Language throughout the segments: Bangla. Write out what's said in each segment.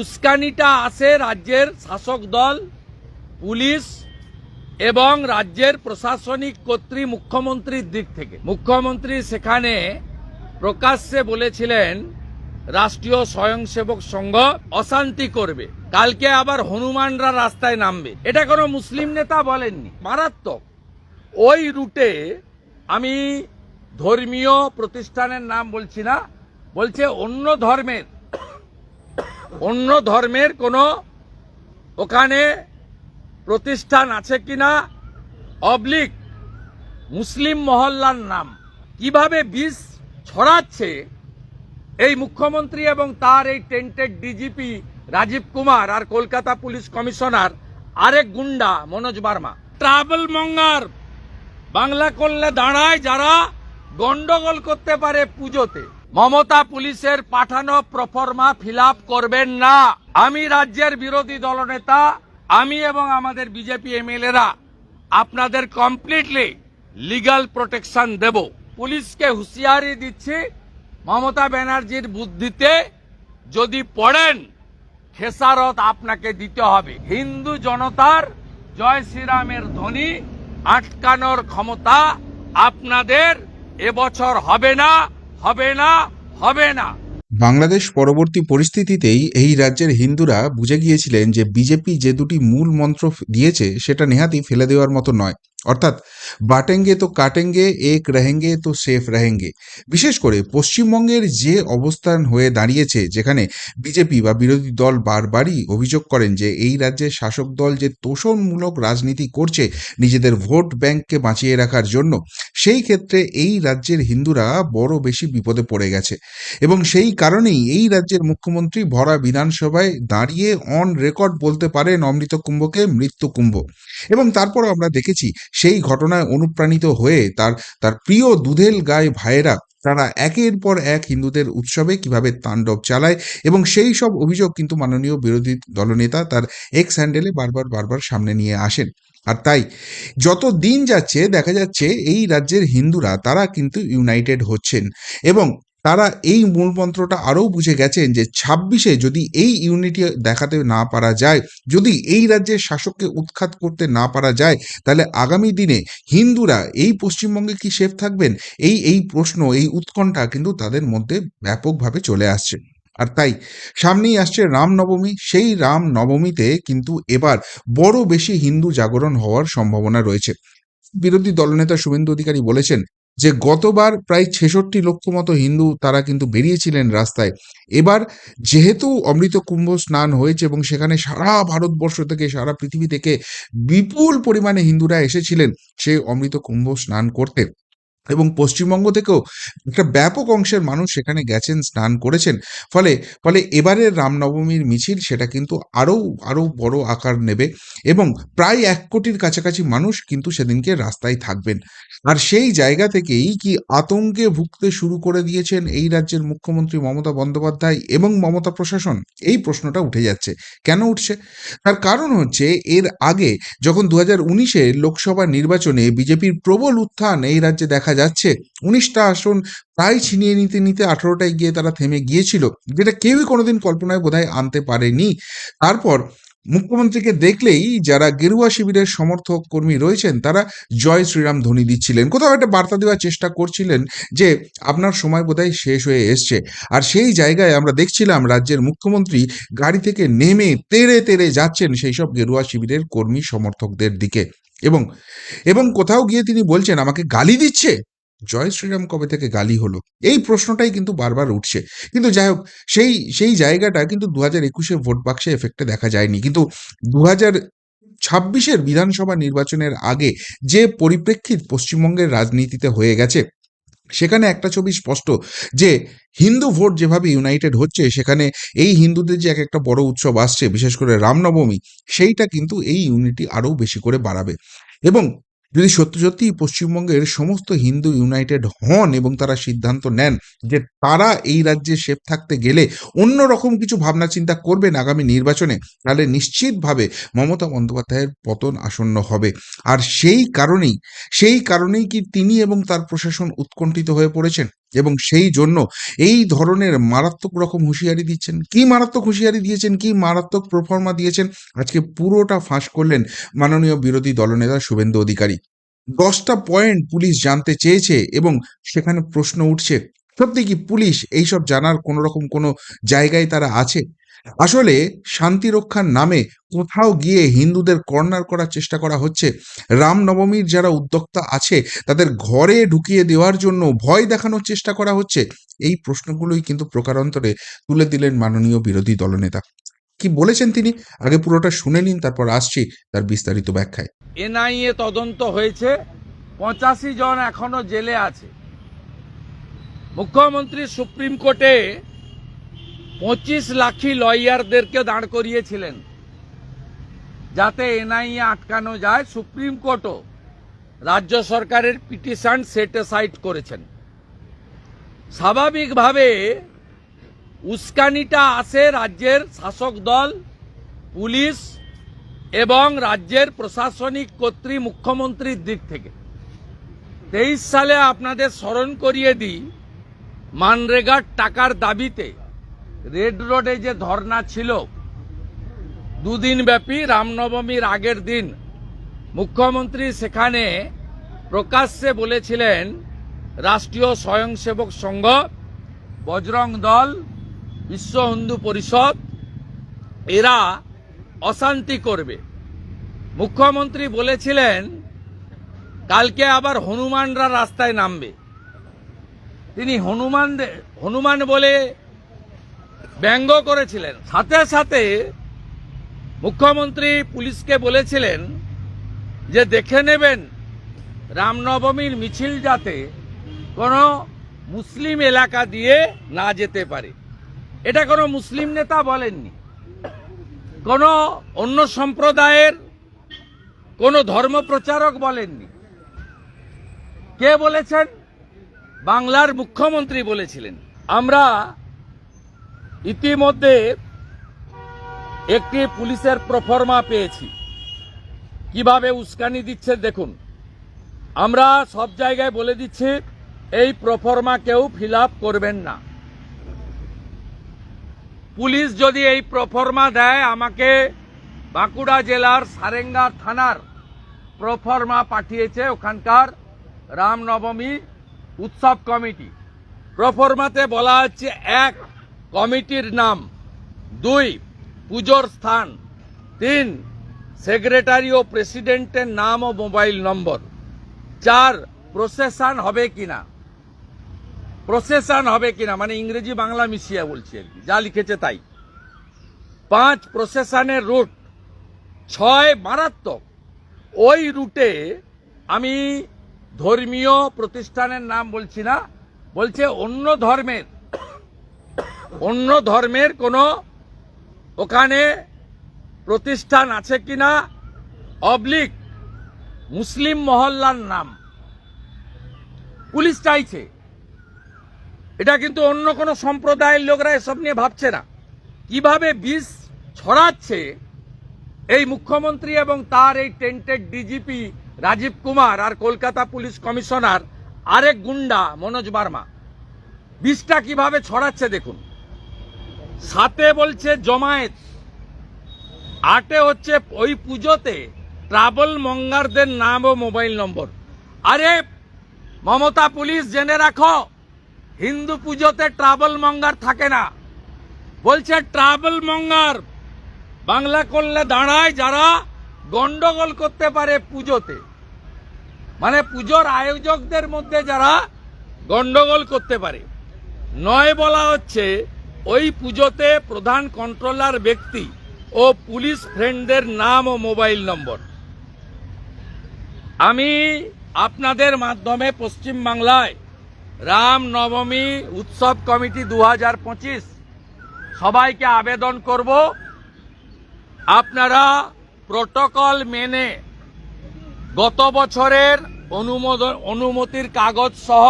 উস্কানিটা আসে রাজ্যের শাসক দল, পুলিশ এবং রাজ্যের প্রশাসনিক কর্তৃ মুখ্যমন্ত্রীর দিক থেকে। মুখ্যমন্ত্রী সেখানে প্রকাশ্যে বলেছিলেন, রাষ্ট্রীয় স্বয়ংসেবক সংঘ অশান্তি করবে। কালকে আবার হনুমানরা রাস্তায় নামবে। এটা কোনো মুসলিম নেতা বলেননি। মারাত্মক। ওই রুটে আমি ধর্মীয় প্রতিষ্ঠানের নাম বলছি না, বলছে অন্য ধর্মের অন্য ধর্মের কোনো ওখানে প্রতিষ্ঠান আছে কিনা? অবলিক মুসলিম মহল্লার নাম। কীভাবে বিষ ছড়াচ্ছে? এই মুখ্যমন্ত্রী এবং তার এই টেন্টেড ডিজিপি রাজীব কুমার আর কলকাতা পুলিশ কমিশনার আরেক গুন্ডা, মনোজ বার্মা। ট্রাভেল মঙ্গার বাংলা করলে দাঁড়ায় যারা গন্ডগোল করতে পারে পুজোতে। মমতা পুলিশের পাঠানো প্রফরমা ফিল করবেন না। আমি রাজ্যের বিরোধী দলনেতা, আমি এবং আমাদের বিজেপি এমএলএরা। আপনাদের কমপ্লিটলি লিগ্যাল প্রোটেকশন দেব। পুলিশকে হুঁশিয়ারি দিচ্ছি, মমতা ব্যানার্জির বুদ্ধিতে যদি পড়েন, খেসারত আপনাকে দিতে হবে। হিন্দু জনতার জয় শ্রীরামের ধ্বনি আটকানোর ক্ষমতা আপনাদের এবছর হবে না। হবে না হবে না। বাংলাদেশ পরবর্তী পরিস্থিতিতেই এই রাজ্যের হিন্দুরা বুঝে গিয়েছিলেন যে বিজেপি যে দুটি মূল মন্ত্র দিয়েছে, সেটা নেহাতি ফেলে দেওয়ার মতো নয়। অর্থাৎ বাটেঙ্গে তো কাটেঙ্গে, এক রহেঙ্গে তো সেফ রহেঙ্গে। বিশেষ করে পশ্চিমবঙ্গের যে অবস্থান হয়ে দাঁড়িয়েছে, যেখানে বিজেপি বা বিরোধী দল বারবারই অভিযোগ করেন যে এই রাজ্যের শাসক দল যে তোষণমূলক রাজনীতি করছে নিজেদের ভোট ব্যাংককে বাঁচিয়ে রাখার জন্য, সেই ক্ষেত্রে এই রাজ্যের হিন্দুরা বড় বেশি বিপদে পড়ে গেছে। এবং সেই কারণেই এই রাজ্যের মুখ্যমন্ত্রী ভরা বিধানসভায় দাঁড়িয়ে অন রেকর্ড বলতে পারেন অমৃত কুম্ভকে মৃত্যু কুম্ভ। এবং তারপরও আমরা দেখেছি সেই ঘটনায় অনুপ্রাণিত হয়ে তার তার প্রিয় দুধেল গায়ে ভাইয়েরা তারা একের পর এক হিন্দুদের উৎসবে কীভাবে তাণ্ডব চালায় এবং সেই সব অভিযোগ কিন্তু মাননীয় বিরোধী দলনেতা তার এক্স হ্যান্ডেলে বারবার বারবার সামনে নিয়ে আসেন। আর তাই যত দিন যাচ্ছে দেখা যাচ্ছে এই রাজ্যের হিন্দুরা তারা কিন্তু ইউনাইটেড হচ্ছেন এবং তারা এই মূলমন্ত্রটা আরও বুঝে গেছেন যে ছাব্বিশে যদি এই ইউনিটি দেখাতে না পারা যায়, যদি এই রাজ্যের শাসককে উৎখাত করতে না পারা যায়, তাহলে আগামী দিনে হিন্দুরা এই পশ্চিমবঙ্গে কি সেফ থাকবেন? এই এই প্রশ্ন, এই উৎকণ্ঠা কিন্তু তাদের মধ্যে ব্যাপকভাবে চলে আসছে। আর তাই সামনেই আসছে রামনবমী। সেই রাম নবমীতে কিন্তু এবার বড় বেশি হিন্দু জাগরণ হওয়ার সম্ভাবনা রয়েছে। বিরোধী দলনেতা শুভেন্দু অধিকারী বলেছেন যে গতবার প্রায় ছেষট্টি লক্ষ মতো হিন্দু তারা কিন্তু বেরিয়েছিলেন রাস্তায়। এবার যেহেতু অমৃত কুম্ভ স্নান হয়েছে এবং সেখানে সারা ভারতবর্ষ থেকে, সারা পৃথিবী থেকে বিপুল পরিমাণে হিন্দুরা এসেছিলেন সেই অমৃত কুম্ভ স্নান করতে। এবং পশ্চিমবঙ্গ থেকেও একটা ব্যাপক অংশের মানুষ সেখানে গেছেন, স্নান করেছেন। ফলে ফলে এবারের রামনবমীর মিছিল সেটা কিন্তু আরও আরও বড় আকার নেবে এবং প্রায় এক কোটির কাছাকাছি মানুষ কিন্তু সেদিনকে রাস্তায় থাকবেন। আর সেই জায়গা থেকেই কি আতঙ্কে ভুগতে শুরু করে দিয়েছেন এই রাজ্যের মুখ্যমন্ত্রী মমতা বন্দ্যোপাধ্যায় এবং মমতা প্রশাসন? এই প্রশ্নটা উঠে যাচ্ছে। কেন উঠছে? তার কারণ হচ্ছে এর আগে যখন দু হাজার উনিশে লোকসভা নির্বাচনে বিজেপির প্রবল উত্থান এই রাজ্যে দেখা যাচ্ছে, উনিশটা আসন প্রায় ছিনিয়ে নিতে নিতে আঠারোটায় গিয়ে তারা থেমে গিয়েছিল, যেটা কেউই কোনোদিন কল্পনায় বোধহয় আনতে পারেনি। তারপর মুখ্যমন্ত্রীকে দেখলেই যারা গেরুয়া শিবিরের সমর্থক কর্মী রয়েছেন, তারা জয় শ্রীরাম ধ্বনি দিচ্ছিলেন। কোথাও একটা বার্তা দেওয়ার চেষ্টা করছিলেন যে, আপনার সময় বোধহয় শেষ হয়ে এসছে। আর সেই জায়গায় আমরা দেখছিলাম রাজ্যের মুখ্যমন্ত্রী গাড়ি থেকে নেমে তেড়ে তেড়ে যাচ্ছেন সেই সব গেরুয়া শিবিরের কর্মী সমর্থকদের দিকে। এবং এবং কোথাও গিয়ে তিনি বলছেন, আমাকে গালি দিচ্ছে? জয় শ্রীরাম কবে থেকে গালি হলো? এই প্রশ্নটাই কিন্তু বারবার উঠছে। কিন্তু যাই হোক, সেই সেই জায়গাটা কিন্তু দু হাজার একুশে ভোট বাক্সে এফেক্টে দেখা যায়নি। কিন্তু দু হাজার ছাব্বিশের বিধানসভা নির্বাচনের আগে যে পরিপ্রেক্ষিত পশ্চিমবঙ্গের রাজনীতিতে হয়ে গেছে, সেখানে একটা ছবি স্পষ্ট যে হিন্দু ভোট যেভাবে ইউনাইটেড হচ্ছে, সেখানে এই হিন্দুদের যে এক একটা বড় উৎসব আসছে, বিশেষ করে রামনবমী, সেইটা কিন্তু এই ইউনিটি আরও বেশি করে বাড়াবে। এবং যদি সত্যি সত্যি পশ্চিমবঙ্গের সমস্ত হিন্দু ইউনাইটেড হন এবং তারা সিদ্ধান্ত নেন যে তারা এই রাজ্যে সেফ থাকতে গেলে অন্য রকম কিছু ভাবনা চিন্তা করবেন আগামী নির্বাচনে, তাহলে নিশ্চিতভাবে মমতা বন্দ্যোপাধ্যায়ের পতন আসন্ন হবে। আর সেই কারণেই সেই কারণেই কি তিনি এবং তার প্রশাসন উৎকণ্ঠিত হয়ে পড়েছেন? এবং সেই জন্য এই ধরনের মারাত্মক রকম হুঁশিয়ারি দিচ্ছেন। কি মারাত্মক হুঁশিয়ারি দিয়েছেন? কি মারাত্মক প্রফর্মা দিয়েছেন? আজকে পুরোটা ফাঁস করলেন মাননীয় বিরোধী দলনেতা শুভেন্দু অধিকারী। দশটা পয়েন্ট পুলিশ জানতে চেয়েছে এবং সেখানে প্রশ্ন উঠছে। সত্যি কি পুলিশ এইসব জানার কোনো রকম কোনো জায়গায় তারা আছে? আসলে শান্তি রক্ষার নামে কোথাও গিয়ে হিন্দুদের কর্নার করার চেষ্টা করা হচ্ছে। রামনবমীর যারা উদ্যোক্তা আছে, তাদের ঘরে ঢুকিয়ে দেওয়ার জন্য ভয় দেখানোর চেষ্টা করা হচ্ছে। এই প্রশ্নগুলোই কিন্তু প্রকারান্তরে তুলে দিলেন মাননীয় বিরোধী দলনেতা। কি বলেছেন তিনি? আগে পুরোটা শুনে নিন, তারপর আসছি তার বিস্তারিত ব্যাখ্যায়। এনআইএ তদন্ত হয়েছে। পঁচাশি জন এখনও জেলে আছে। মুখ্যমন্ত্রী সুপ্রিম কোর্টে পঁচিশ লাখি লয়ারদেরকে দাঁড় করিয়েছিলেন। যাতে এনআইএ আটকানো যায়, সুপ্রিম কোর্টও রাজ্য সরকারের পিটিশন সেটেসাইড করেছেন। স্বাভাবিকভাবে উস্কানিটা আসে রাজ্যের শাসক দল, পুলিশ এবং রাজ্যের প্রশাসনিক কর্তৃ মুখ্যমন্ত্রীর দিক থেকে। তেইশ সালে আপনাদের স্মরণ করিয়ে দিই, মানরেগার টাকার দাবিতে রেড রোডে যে ধর্না ছিল, দুদিন ব্যাপী রামনবমীর আগের দিন, মুখ্যমন্ত্রী সেখানে প্রকাশ্যে বলেছিলেন, রাষ্ট্রীয় স্বয়ংসেবক সংঘ, বজরং দল, বিশ্ব হিন্দু পরিষদ, এরা অশান্তি করবে। মুখ্যমন্ত্রী বলেছিলেন, কালকে আবার হনুমানরা রাস্তায় নামবে। তিনি হনুমান হনুমান বলে ব্যঙ্গ করেছিলেন। সাথে সাথে মুখ্যমন্ত্রী পুলিশকে বলেছিলেন যে দেখে নেবেন, রামনবমীর মিছিল যাতে কোনো মুসলিম এলাকা দিয়ে না যেতে পারে। এটা কোনো মুসলিম নেতা বলেননি। কোনো অন্য সম্প্রদায়ের কোনো ধর্ম প্রচারক বলেননি। কে বলেছেন? বাংলার মুখ্যমন্ত্রী বলেছিলেন। আমরা ইতিমধ্যে একটি পুলিশের প্রফর্মা পেয়েছি। কীভাবে উস্কানি দিচ্ছে দেখুন। আমরা সব জায়গায় বলে দিচ্ছি, এই প্রফর্মা কেউ ফিল করবেন না। পুলিশ যদি এই প্রফর্মা দেয়, আমাকে বাঁকুড়া জেলার সারেঙ্গা থানার প্রফর্মা পাঠিয়েছে ওখানকার রামনবমী উৎসব কমিটি। প্রফর্মাতে বলা হচ্ছে, এক কমিটির নাম। দুই, পুজোর স্থান। তিন, সেক্রেটারি ও প্রেসিডেন্টের নাম ও মোবাইল নম্বর। চার, প্রসেশন হবে কিনা? প্রসেশন হবে কিনা? মানে ইংরেজি বাংলা মিশিয়ে বলছি আর যা লিখেছে তাই। পাঁচ, প্রসেশনের রুট। ছয়, মারাত্মক। ওই রুটে আমি ধর্মীয় প্রতিষ্ঠানের নাম বলছি না, বলছে অন্য ধর্মের। অন্য ধর্মের কোনো ওখানে প্রতিষ্ঠান আছে কিনা? অবলিক মুসলিম মহল্লার নাম। পুলিশ চাইছে। এটা কিন্তু অন্য কোনো সম্প্রদায়ের লোকরা এসব নিয়ে ভাবছে না। কীভাবে বিষ ছড়াচ্ছে এই মুখ্যমন্ত্রী এবং তার এই টেন্টেড ডিজিপি রাজীব কুমার আর কলকাতা পুলিশ কমিশনার আরেক গুন্ডা মনোজ বার্মা? বিষটা কীভাবে ছড়াচ্ছে দেখুন। সাতে বলছে জমায়েত, আটে হচ্ছে ওই পুজোতে ট্রাভেল মঙ্গারদের নাম ও মোবাইল নম্বর। আরে, মমতা পুলিশ জেনে রাখো, হিন্দু পুজোতে ট্রাভেল মঙ্গার থাকে না। বলছে ট্রাভেল মঙ্গার, বাংলা করলে দাঁড়ায় যারা গন্ডগোল করতে পারে পুজোতে। মানে পুজোর আয়োজকদের মধ্যে যারা গন্ডগোল করতে পারে। নয় বলা হচ্ছে, ওই পুজোতে প্রধান কন্ট্রোলার ব্যক্তি ও পুলিশ ফ্রেন্ডদের নাম ও মোবাইল নম্বর। আমি আপনাদের মাধ্যমে পশ্চিম বাংলায় রাম নবমী উৎসব কমিটি দু হাজার পঁচিশ সবাইকে আবেদন করব। আপনারা প্রোটোকল মেনে গত বছরের অনুমোদন অনুমতির কাগজ সহ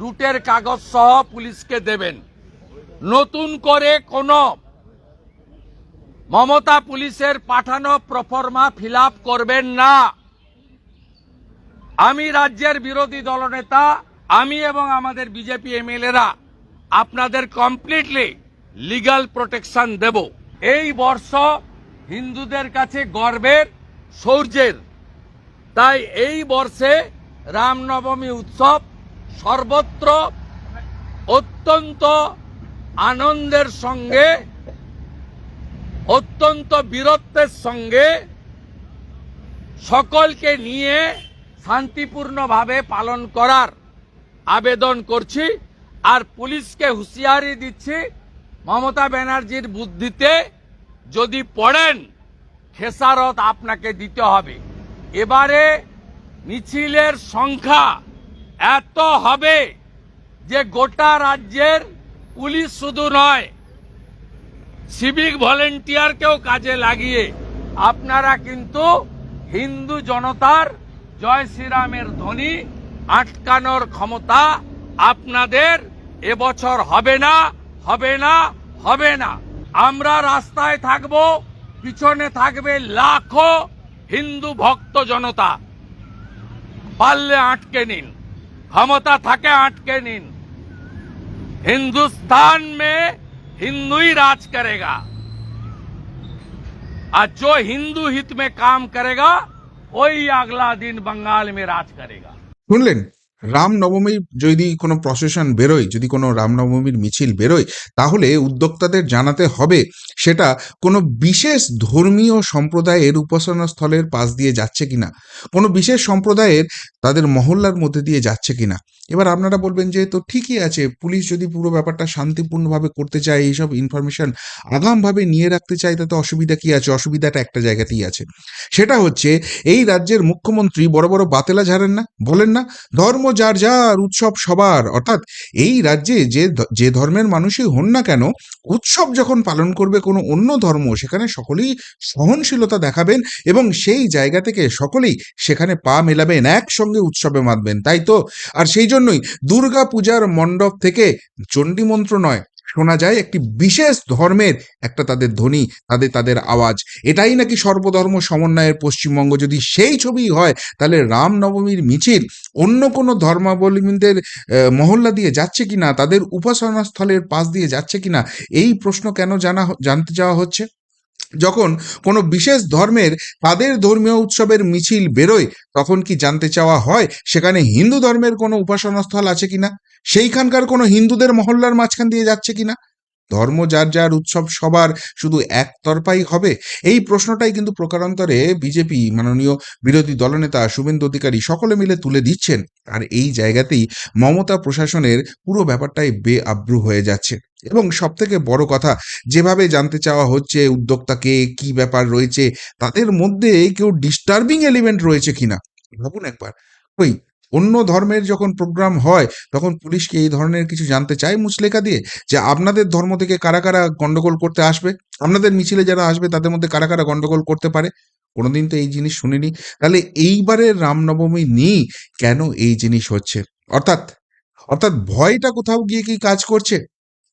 রুটের কাগজ সহ পুলিশকে দেবেন। নতুন করে কোনো মমতা পুলিশের পাঠানো প্রফর্মা ফিল করবেন না। আমি রাজ্যের বিরোধী দলনেতা, আমি এবং আমাদের বিজেপি এমএলএরা আপনাদের কমপ্লিটলি লিগ্যাল প্রোটেকশন দেব। এই বর্ষ হিন্দুদের কাছে গর্বের সৌর্যের তাই এই বর্ষে রামনবমী উৎসব সর্বত্র অত্যন্ত আনন্দের সঙ্গে, অত্যন্ত বীরত্বের সঙ্গে সকলকে নিয়ে শান্তিপূর্ণভাবে পালন করার আবেদন করছি আর পুলিশকে হুঁশিয়ারি দিচ্ছি, মমতা ব্যানার্জির বুদ্ধিতে যদি পড়েন, খেসারত আপনাকে দিতে হবে। এবারে মিছিলের সংখ্যা এত হবে যে গোটা রাজ্যের পুলিশ শুধু নয় সিভিক ভলেন্টিয়ারকেও কাজে লাগিয়ে আপনারা কিন্তু হিন্দু জনতার জয় শ্রীরামের ধ্বনি আটকানোর ক্ষমতা আপনাদের এবছর হবে না হবে না হবে না। আমরা রাস্তায় থাকব, পিছনে থাকবে লাখো হিন্দু ভক্ত জনতা। পারলে আটকে নিন। ক্ষমতা থাকে আটকে নিন हिंदुस्तान में हिंदू ही राज करेगा और जो हिंदू हित में काम करेगा वही अगला दिन बंगाल में राज करेगा শুনলেন রামনবমীর যদি কোনো প্রসেশন বেরোয়, যদি কোনো রামনবমীর মিছিল বেরোয়, তাহলে উদ্যোক্তাদের জানাতে হবে সেটা কোনো বিশেষ ধর্মীয় সম্প্রদায়ের উপাসনা স্থলের পাশ দিয়ে যাচ্ছে কিনা, কোনো বিশেষ সম্প্রদায়ের তাদের মহল্লার মধ্যে দিয়ে যাচ্ছে কিনা। এবার আপনারা বলবেন যে, তো ঠিকই আছে, পুলিশ যদি পুরো ব্যাপারটা শান্তিপূর্ণভাবে করতে চায়, এইসব ইনফরমেশন আগামভাবে নিয়ে রাখতে চায়, তাতে অসুবিধা কি আছে? অসুবিধাটা একটা জায়গাতেই আছে। সেটা হচ্ছে, এই রাজ্যের মুখ্যমন্ত্রী বড় বড় বাতেলা ঝাড়েন না, বলেন না, ধর্ম যার যার উৎসব সবার। অর্থাৎ এই রাজ্যে যে যে ধর্মের মানুষই হন না কেন, উৎসব যখন পালন করবে কোনো অন্য ধর্ম, সেখানে সকলেই সহনশীলতা দেখাবেন এবং সেই জায়গা থেকে সকলেই সেখানে পা মেলাবেন, একসঙ্গে উৎসবে মাতবেন। তাই তো? আর সেই জন্যই দুর্গা পূজার মণ্ডপ থেকে চণ্ডীমন্ত্র নয় শোনা যায়, একটি বিশেষ ধর্মের একটা তাদের ধ্বনি, তাদের তাদের আওয়াজ। এটাই নাকি সর্বধর্ম সমন্বয়ের পশ্চিমবঙ্গ। যদি সেই ছবি হয়, তাহলে রামনবমীর মিছিল অন্য কোনো ধর্মাবলম্বীদের মহল্লা দিয়ে যাচ্ছে কিনা, তাদের উপাসনাস্থলের পাশ দিয়ে যাচ্ছে কিনা, এই প্রশ্ন কেন জানা জানতে যাওয়া হচ্ছে? যখন কোনো বিশেষ ধর্মের, তাদের ধর্মীয় উৎসবের মিছিল বেরোয়, তখন কি জানতে চাওয়া হয় সেখানে হিন্দু ধর্মের কোনো উপাসনাস্থল আছে কিনা? সেইখানকার কোনো হিন্দুদের মহল্লার মাঝখান দিয়ে যাচ্ছে কিনা? ধর্ম যার যার উৎসব সবার শুধু একতরফাই হবে? এই প্রশ্নটাই কিন্তু প্রকারান্তরে বিজেপি মাননীয় বিরোধী দলনেতা শুভেন্দু অধিকারী সকলে মিলে তুলে দিচ্ছেন। আর এই জায়গাতেই মমতা প্রশাসনের পুরো ব্যাপারটাই বেআব্রু হয়ে যাচ্ছে। এবং সব থেকে বড় কথা, যেভাবে জানতে চাওয়া হচ্ছে উদ্যোক্তাকে, কি ব্যাপার রয়েছে, তাদের মধ্যে কেউ ডিস্টার্বিং এলিমেন্ট রয়েছে কিনা? ভাবুন একবার। ওই অন্য ধর্মের যখন প্রোগ্রাম হয়, তখন পুলিশকে এই ধরনের কিছু জানতে চায় মুচলেখা দিয়ে? যে আপনাদের ধর্ম থেকে কারা কারা গন্ডগোল করতে আসবে? আপনাদের মিছিলে যারা আসবে, তাদের মধ্যে কারা কারা গন্ডগোল করতে পারে? কোনোদিন তো এই জিনিস শুনিনি। তাহলে এইবারের রামনবমী নিয়েই কেন এই জিনিস হচ্ছে? অর্থাৎ অর্থাৎ ভয়টা কোথাও গিয়ে কি কাজ করছে?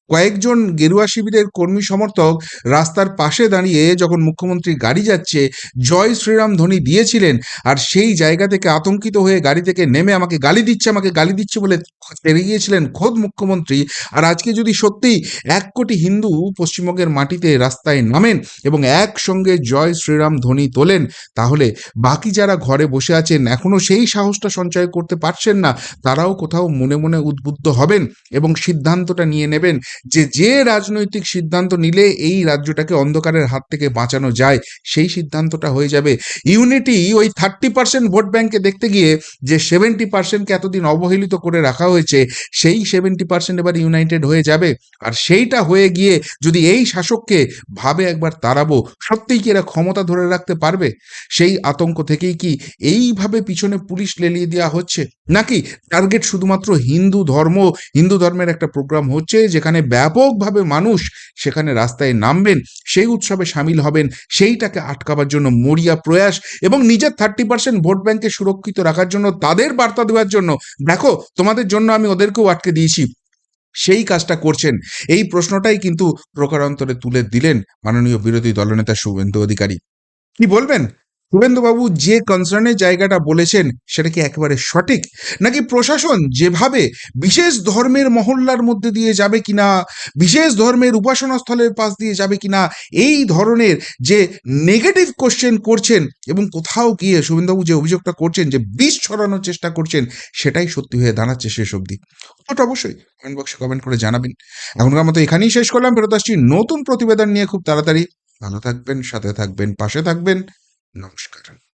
কয়েকজন গেরুয়া শিবিরের কর্মী সমর্থক রাস্তার পাশে দাঁড়িয়ে যখন মুখ্যমন্ত্রী গাড়ি যাচ্ছে, জয় শ্রীরাম ধ্বনি দিয়েছিলেন আর সেই জায়গা থেকে আতঙ্কিত হয়ে গাড়ি থেকে নেমে আমাকে গালি দিচ্ছে, আমাকে গালি দিচ্ছে বলে তেরে গিয়েছিলেন খোদ মুখ্যমন্ত্রী। আর আজকে যদি সত্যিই এক কোটি হিন্দু পশ্চিমবঙ্গের মাটিতে রাস্তায় নামেন এবং একসঙ্গে জয় শ্রীরাম ধ্বনি তোলেন, তাহলে বাকি যারা ঘরে বসে আছেন এখনও সেই সাহসটা সঞ্চয় করতে পারছেন না, তারাও কোথাও মনে মনে উদ্বুদ্ধ হবেন এবং সিদ্ধান্তটা নিয়ে নেবেন যে যে রাজনৈতিক সিদ্ধান্ত নিলে এই রাজ্যটাকে অন্ধকারের হাত থেকে বাঁচানো যায়, সেই সিদ্ধান্তটা হয়ে যাবে। ইউনিটি ওই থার্টি পার্সেন্ট ভোট ব্যাংকে দেখতে গিয়ে যে সেভেন্টি পার্সেন্টকে এতদিন অবহেলিত করে রাখা হয়েছে, সেই সেভেন্টি পার্সেন্ট এবার ইউনাইটেড হয়ে যাবে। আর সেইটা হয়ে গিয়ে যদি এই শাসককে ভাবে একবার তাড়াবো, সত্যিই কি এরা ক্ষমতা ধরে রাখতে পারবে? সেই আতঙ্ক থেকেই কি এইভাবে পিছনে পুলিশ লেলিয়ে দেওয়া হচ্ছে? নাকি টার্গেট শুধুমাত্র হিন্দু ধর্ম, হিন্দু ধর্মের একটা প্রোগ্রাম হচ্ছে যেখানে ব্যাপকভাবে মানুষ সেখানে রাস্তায় নামবেন, সেই উৎসবে সামিল হবেন, সেইটাকে আটকাবার জন্য মরিয়া প্রয়াস এবং নিজের থার্টি পার্সেন্ট ভোট ব্যাংকে সুরক্ষিত রাখার জন্য তাদের বার্তা দেওয়ার জন্য। দেখো, তোমাদের জন্য আমি ওদেরকেও আটকে দিয়েছি। সেই কাজটা করছেন। এই প্রশ্নটাই কিন্তু প্রকারান্তরে তুলে দিলেন মাননীয় বিরোধী দলনেতা শুভেন্দু অধিকারী। কি বলবেন? শুভেন্দুবাবু যে কনসার্নের জায়গাটা বলেছেন, সেটা কি একেবারে সঠিক? নাকি প্রশাসন যেভাবে বিশেষ ধর্মের মহল্লার মধ্যে দিয়ে যাবে কিনা, বিশেষ ধর্মের উপাসনা স্থলের পাশ দিয়ে যাবে কিনা, এই ধরনের যে নেগেটিভ কোশ্চেন করছেন এবং কোথাও গিয়ে শুভেন্দুবাবু যে অভিযোগটা করছেন, যে বিষ ছড়ানোর চেষ্টা করছেন, সেটাই সত্যি হয়ে দাঁড়াচ্ছে শেষ অবধি। ওটা অবশ্যই কমেন্ট বক্সে কমেন্ট করে জানাবেন। এখনকার মতো এখানেই শেষ করলাম। ফেরত আসছি নতুন প্রতিবেদন নিয়ে খুব তাড়াতাড়ি। ভালো থাকবেন, সাথে থাকবেন, পাশে থাকবেন। Namaskar.